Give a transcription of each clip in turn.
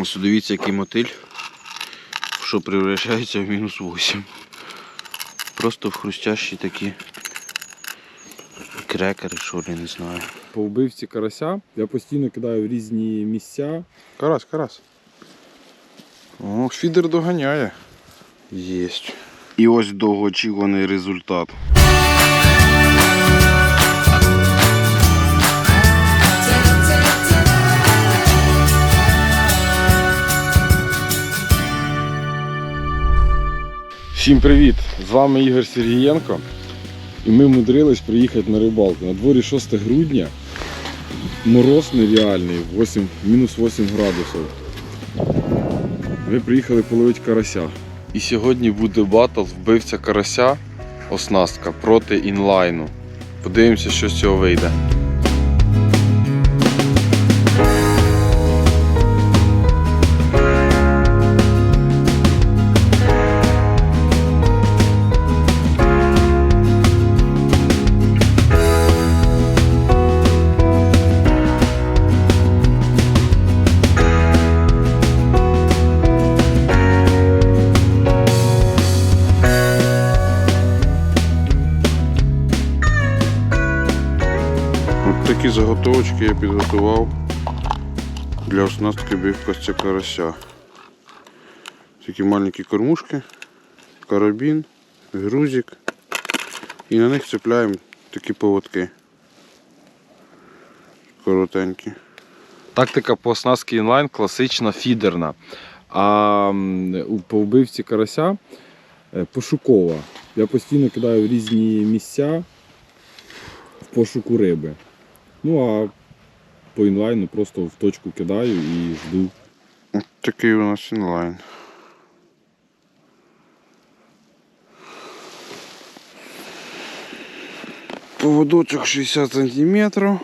Ось дивіться, який мотиль, що превращається в мінус 8. Просто в хрустящі такі крекери, що ли, не знаю. По вбивці карася я постійно кидаю в різні місця. Карась, карась. О, фідер доганяє. Єсть. І ось довгоочікуваний результат. Всім привіт! З вами Ігор Сергієнко. І ми мудрились приїхати на рибалку. На дворі 6 грудня. Мороз нереальний, 8, мінус 8 градусів. Ми приїхали половити карася. І сьогодні буде батл вбивця карася оснастка проти інлайну. Подивимося, що з цього вийде. Такі заготовочки я підготував для оснастки бивкостя карася. Такі маленькі кормушки, карабін, грузик. І на них цепляємо такі поводки. Коротенькі. Тактика по оснастці інлайн класична фідерна. А по вбивці карася е, пошукова. Я постійно кидаю в різні місця в пошуку риби. Ну а по інлайну просто в точку кидаю і жду. От такий у нас інлайн. Поводочок 60 сантиметрів.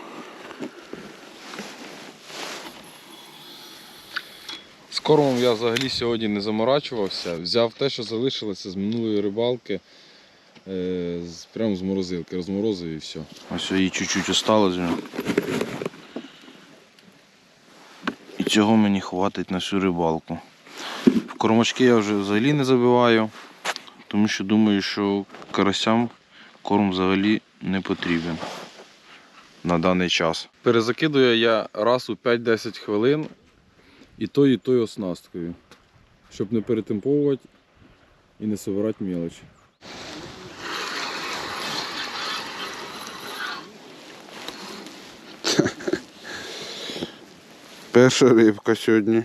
З кормом я взагалі сьогодні не заморачувався. Взяв те, що залишилося з минулої рибалки. Е, Прямо з морозилки. Розморозив і все. Ось її чуть-чуть осталось. І цього мені хватить на всю рибалку. В кормочки я вже взагалі не забиваю, тому що думаю, що карасям корм взагалі не потрібен на даний час. Перезакидую я раз у 5-10 хвилин і тою, і тою оснасткою, щоб не перетемповувати і не собирати мелочі. Перша рибка сьогодні.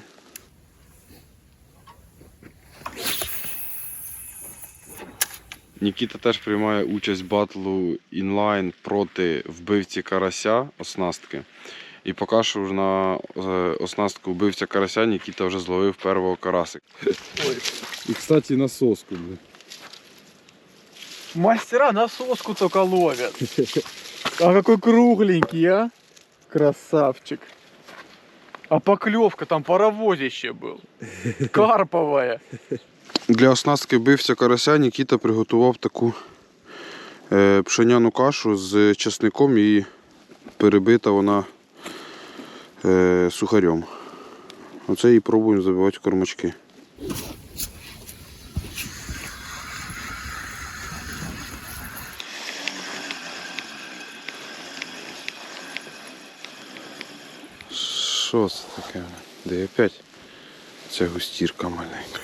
Нікіта теж приймає участь в батлу інлайн проти вбивці карася оснастки. І поки що вже на е, оснастку вбивця карася Нікіта вже зловив першого карасика. І, кстати, на соску. бля. Мастера на соску только ловят. А какой кругленький, а? Красавчик. А поклевка там паровозище был. Карповая. Для оснастки бивця карася Нікіта приготував таку е, пшеняну кашу з чесником і перебита вона е, сухарем. Оце і пробуємо забивати в кормачки. Що це таке? Де опять? Це густірка маленька.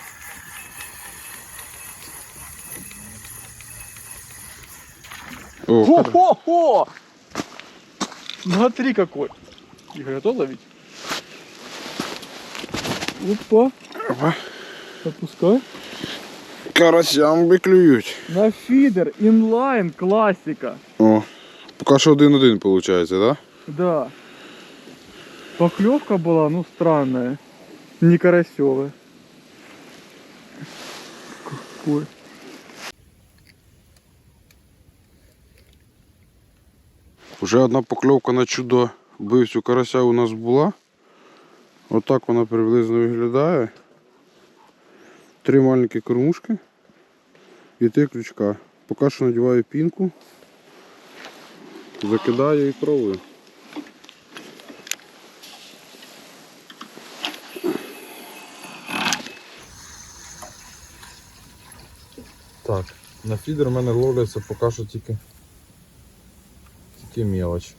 О, Хо-хо-хо! Смотри какой. Игорь, готов ловить? Опа. Опа. Отпускай. Карасям би клюють. На фидер, инлайн, классика. О, поки що один-один виходить, так? Да? Да. Поклевка была, ну, странная. Не карасевая. Какой. Вже одна покльовка на чудо бивцю карася у нас була. Отак вона приблизно виглядає. Три маленькі кормушки і три крючка. Поки що надіваю пінку, закидаю і пробую. Так, на фідер в мене ловляться поки що тільки, тільки мелоч.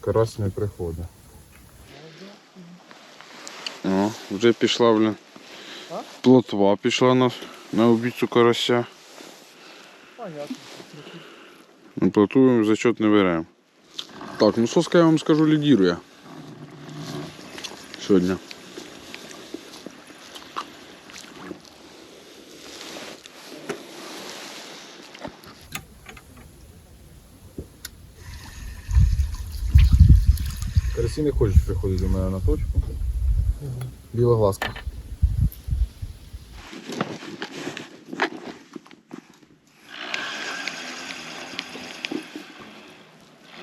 Карась не приходить. О, вже пішла, блін. Плотва пішла на, на обіцю карася. Понятно. Ну, Плотву зачет не беремо. Так, ну соска я вам скажу лідірує. Сьогодні. Карасі не хочуть приходити до мене на точку. Біла глазка.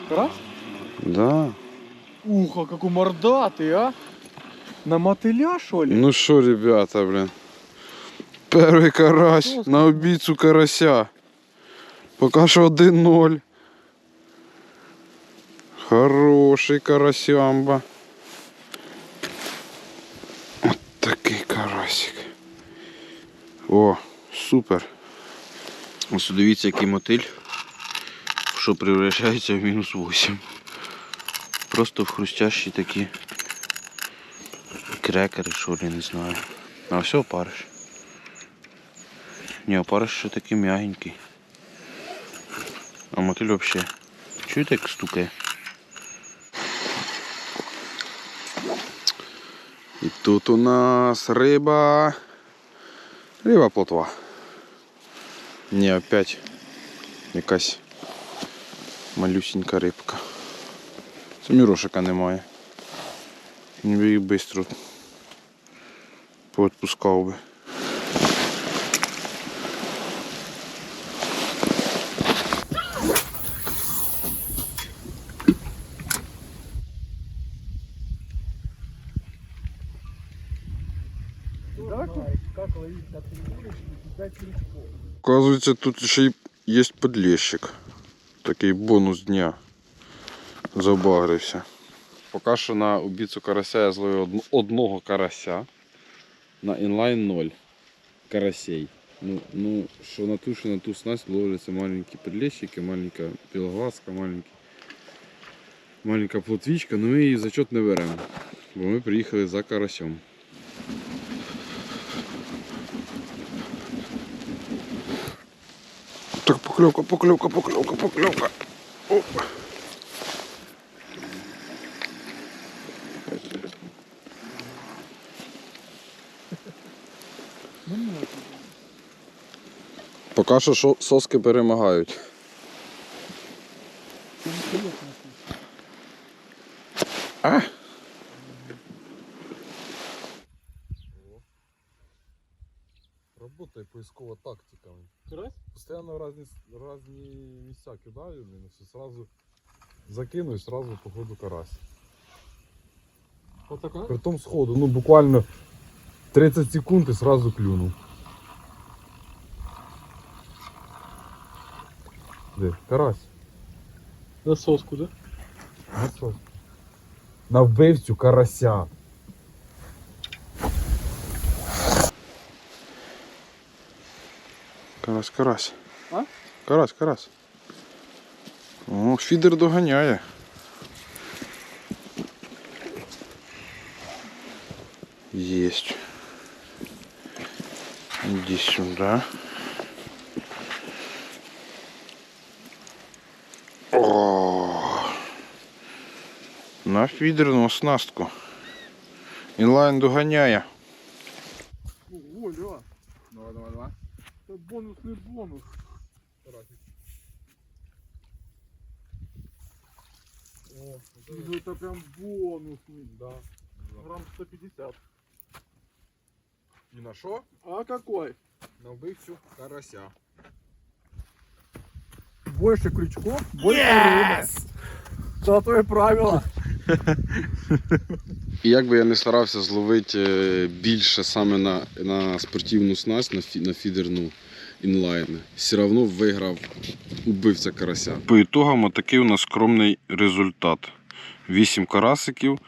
Карась? Да. Ух, а какой мордатый, а? На мотыля, что ли? Ну що, ребята, блін. Перший карась на обіцю карася. Поки що 1-0. Хороший карасямба. От такий карасик. О, супер. Ось дивіться, який мотиль, що превращається в мінус 8. Просто в хрустящі такі крекери, що ли, не знаю. А все опариш. Ні, опариш ще такий м'ягенький. А мотиль взагалі. Чуєте, як стукає? тут у нас риба. Риба плотва. Ні, опять якась малюсенька рибка. Це мірошика немає. Він би їх швидко поотпускав би. Оказується, тут ще й є подлещик. Такий бонус дня. Забагрився. Поки що на убійцю карася я зловив одного карася. На інлайн 0 карасей. Ну, ну, що на ту, що на ту снасть ловляться маленькі подлещики, маленька білоглазка, маленький, маленька плотвічка, но ми її зачет не беремо. Бо ми приїхали за карасем. Так, поклевка, поклевка, поклевка, поклевка. Оп. Поки що шо- соски перемагають. А? Работає поискова тактика. Карась? Постоянно в різні, різні місця кидаю, все сразу закину і сразу по ходу карась. Вот такая? Притом сходу, ну буквально 30 секунд і сразу клюнув. Де? Карась. На соску, да? На що? На вбивцю карася. Карась, карась. А? Карась, карась. О, фідер доганяє. Есть. Иди сюда. О, на фідерну оснастку. Інлайн доганяє. Это бонусный бонус. О, ну это прям бонусный. Да. Грамм 150. І на що? А какой? На вбивцю карася. Больше крючков, больше рыбы. Золотое правило. І як би я не старався зловити е, більше саме на, на спортивну снасть, на, фі, на фідерну інлайн, все одно виграв убивця карася. По ітогам отакий у нас скромний результат. Вісім карасиків,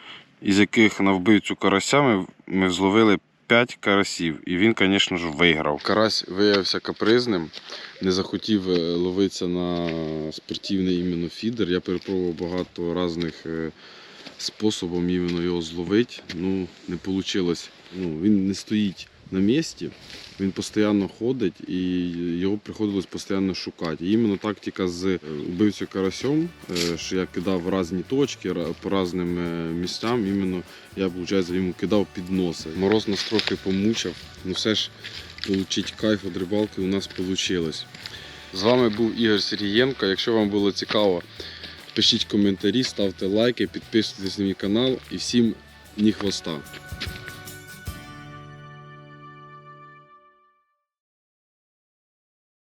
із яких на вбивцю карася ми, ми зловили 5 карасів. І він, звісно ж, виграв. Карась виявився капризним, не захотів е, ловитися на спортивний іменно фідер. Я перепробував багато різних іменно його зловити. Ну, не вийшло. Ну, він не стоїть на місці, він постійно ходить і його приходилось постійно шукати. І іменно тактика з е, убивцю карасьом, що я кидав в різні точки, по різним е, місцям, іменно я, виходить, йому кидав під носи. Мороз нас трохи помучив, ну все ж отримати кайф від рибалки у нас вийшло. З вами був Ігор Сергієнко. Якщо вам було цікаво, пишіть коментарі, ставте лайки, підписуйтесь на мій канал і всім ні хвоста.